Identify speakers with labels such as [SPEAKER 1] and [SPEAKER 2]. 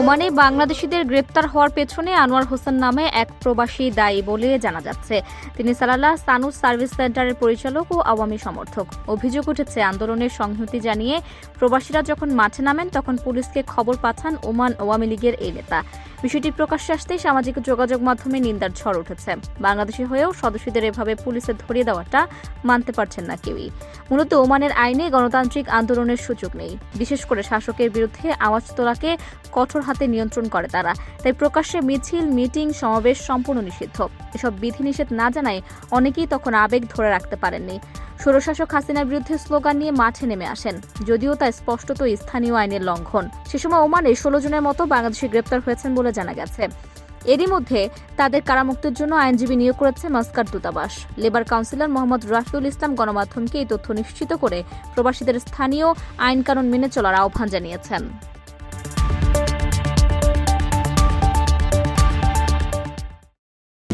[SPEAKER 1] ওমানে বাংলাদেশিদের গ্রেপ্তার হওয়ার পেছনে আনোয়ার হোসেন নামে এক প্রবাসী দায়ী বলে জানা যাচ্ছে। তিনি সালালা সানুস সার্ভিস সেন্টারের পরিচালক ও আওয়ামী সমর্থক। অভিযোগ উঠেছে, আন্দোলনের সংহতি জানিয়ে প্রবাসীরা যখন মাঠে নামেন, তখন পুলিশকে খবর পাঠান ওমান আওয়ামী লীগের এই নেতা। বিষয়টি প্রকাশ্যে আসতেই সামাজিক যোগাযোগ মাধ্যমে নিন্দার ঝড় উঠেছে। বাংলাদেশি হয়েও সদস্যদের এভাবে পুলিশে ধরিয়ে দেওয়াটা মানতে পারছেন না কেউই। মূলত ওমানের আইনে গণতান্ত্রিক আন্দোলনের সুযোগ নেই। বিশেষ করে শাসকের বিরুদ্ধে আওয়াজ তোলাকে কঠোর হাতে নিয়ন্ত্রণ করে তারা। তাই প্রকাশ্যে মিছিল, মিটিং, সমাবেশ সম্পূর্ণ নিষিদ্ধ। এসব বিধিনিষেধ না জানায় অনেকেই তখন আবেগ ধরে রাখতে পারেননি। স্বৈরশাসক হাসিনার বিরুদ্ধে স্লোগান নিয়ে মাঠে নেমে আসেন, যদিও তা স্পষ্টত স্থানীয় আইনের লঙ্ঘন। সে সময় ওমানে ষোলো জনের মতো বাংলাদেশি গ্রেপ্তার হয়েছেন বলে জানা গেছে। এরই মধ্যে তাদের কারামুক্তির জন্য আইনজীবী নিয়োগ করেছে মাস্কার দূতাবাস। লেবার কাউন্সিলর মোহাম্মদ রাফিউল ইসলাম গণমাধ্যমকে এই তথ্য নিশ্চিত করে প্রবাসীদের স্থানীয় আইন কানুন মেনে চলার আহ্বান জানিয়েছেন।